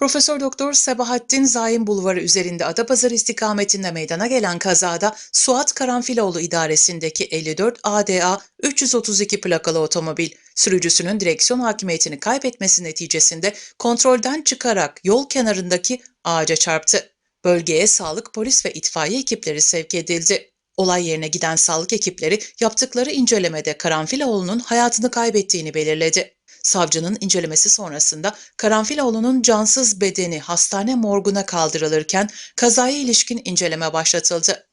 Profesör Doktor Sabahattin Zaim Bulvarı üzerinde Adapazarı istikametinde meydana gelen kazada Suat Karanfiloğlu idaresindeki 54 ADA 332 plakalı otomobil sürücüsünün direksiyon hakimiyetini kaybetmesi neticesinde kontrolden çıkarak yol kenarındaki ağaca çarptı. Bölgeye sağlık, polis ve itfaiye ekipleri sevk edildi. Olay yerine giden sağlık ekipleri yaptıkları incelemede Karanfiloğlu'nun hayatını kaybettiğini belirledi. Savcının incelemesi sonrasında Karanfiloğlu'nun cansız bedeni hastane morguna kaldırılırken kazaya ilişkin inceleme başlatıldı.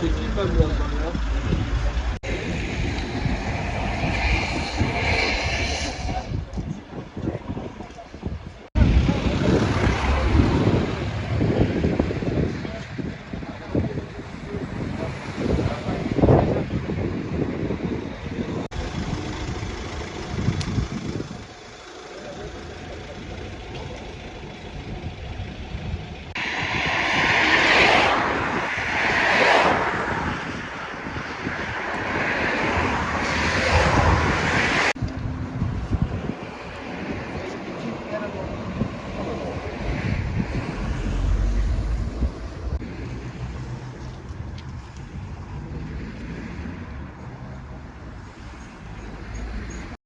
Çekeyim ben birazdan ya.